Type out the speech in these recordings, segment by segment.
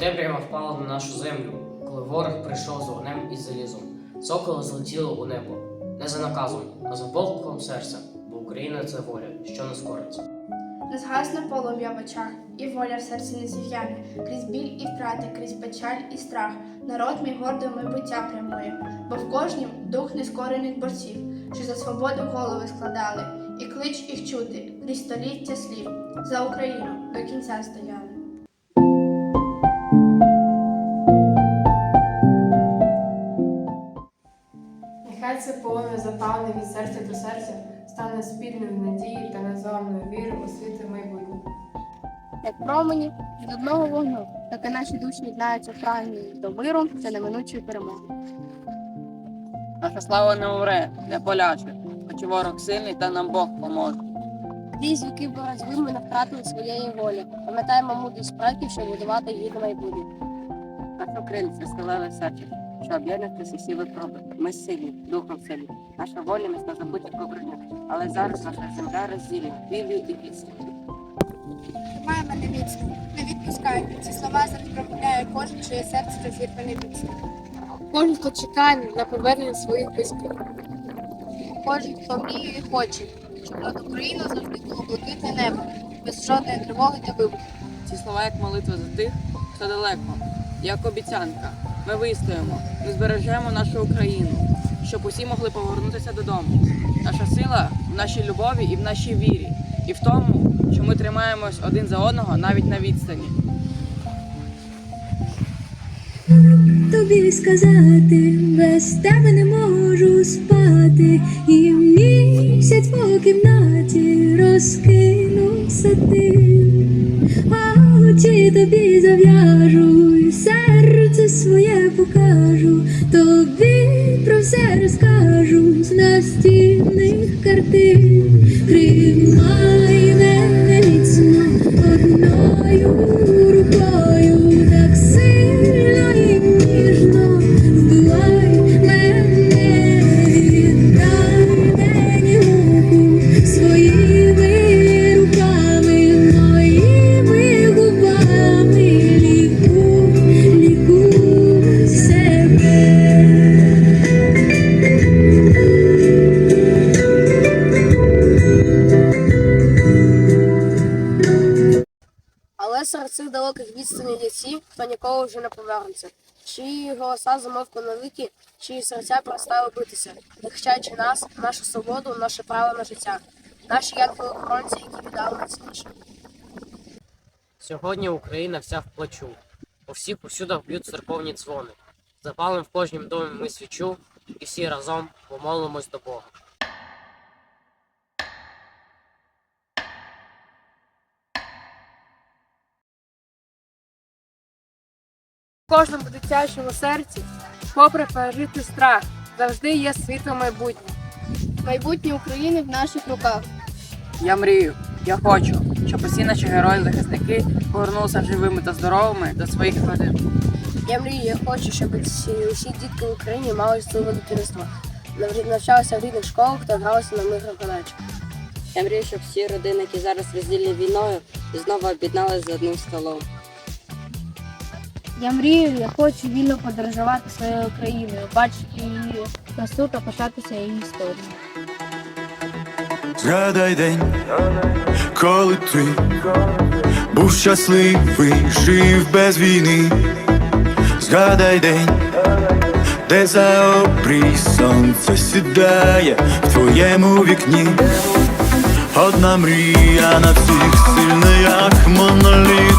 темрява впала на нашу землю, коли ворог прийшов з вогнем і залізом. Соколи злетіли у небо, не за наказом, а за покликом серця, бо Україна це воля, що не скориться. Не згасне полум'я в очах, і воля в серці не зів'яне, крізь біль і втрати, крізь печаль і страх. Народ мій гордо майбуття прямує, бо в кожнім дух нескорених борців, що за свободу голови складали, і клич їх чути крізь століття слів за Україну до кінця стояли. Полум'я від серця до серця стане спільною надії та незламною вірою у світле майбутнє. Як промені від одного вогню, так і наші душі єднаються в прагненні до миру та неминучої перемоги. Наша слава не умре, не поляче, хоч ворог сильний, та нам Бог поможе. Крізь віки боротьби ми не втратили своєї волі. Пам'ятаємо мудрість предків, щоб будувати гідне майбутнє. Наша українця сталеве серце, що об'єднати усі випроби. Ми сильні, духом сильні. Наша воля міцно забуті побрення, але зараз наша земля розділена вірою і відступом. Тримай мене міцно, не відпускай. Ці слова зараз промовляє кожен, чиє серце розірване міцно. Кожен, хто чекає на повернення своїх близьких. Кожен, хто мріє і хоче, щоб над Україною завжди було блакитне небо, без жодної тривоги та вибуху. Ці слова як молитва за тих, хто далеко, як обіцянка. Ми вистоїмо, ми збережемо нашу Україну, щоб усі могли повернутися додому. Наша сила в нашій любові і в нашій вірі, і в тому, що ми тримаємось один за одного навіть на відстані. тобі сказати, без тебе не можу спати, і місяць по кімнаті розкинувся ти, а очі тобі тобі про все розкажу з настільних картин, є ті, хто ніколи вже не повернеться. Чиї голоса замовкли навіки, чиї серця перестали битися, захищаючи нас, нашу свободу, наше право на життя, наші янки-охоронці, які віддали найцінніше. Сьогодні Україна вся в плачу. У всіх усюдах б'ють церковні дзвони. Запалим в кожнім домі ми свічу, і всі разом помолимось до Бога. В кожному дитячому серці, попри пережитий страх, завжди є світло майбутнє. Майбутнє України в наших руках. Я мрію, я хочу, щоб усі наші герої-захисники повернулися живими та здоровими до своїх родин. Я мрію, я хочу, щоб всі, усі дітки в Україні мали щасливе дитинство, нав- навчалися в рідних школах та гралися на мирних подачах. Я мрію, щоб всі родини, які зараз розділені війною, знову об'єдналися за одним столом. Я мрію, я хочу вільно подорожувати своєю Україною, бачити її красу та пишатися її історією. Згадай день, коли ти був щасливий, жив без війни. Згадай день, де за обрій сонце сідає в твоєму вікні. Одна мрія на всіх сильна, як моноліт,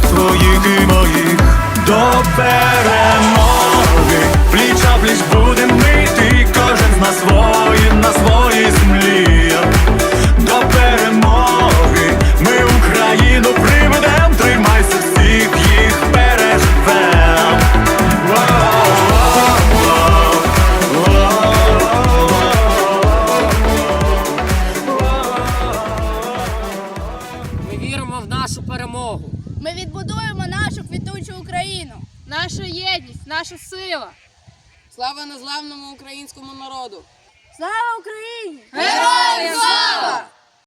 твоїх і моїх. До Наша єдність, наша сила. Слава незламному українському народу! Слава Україні! Героям слава!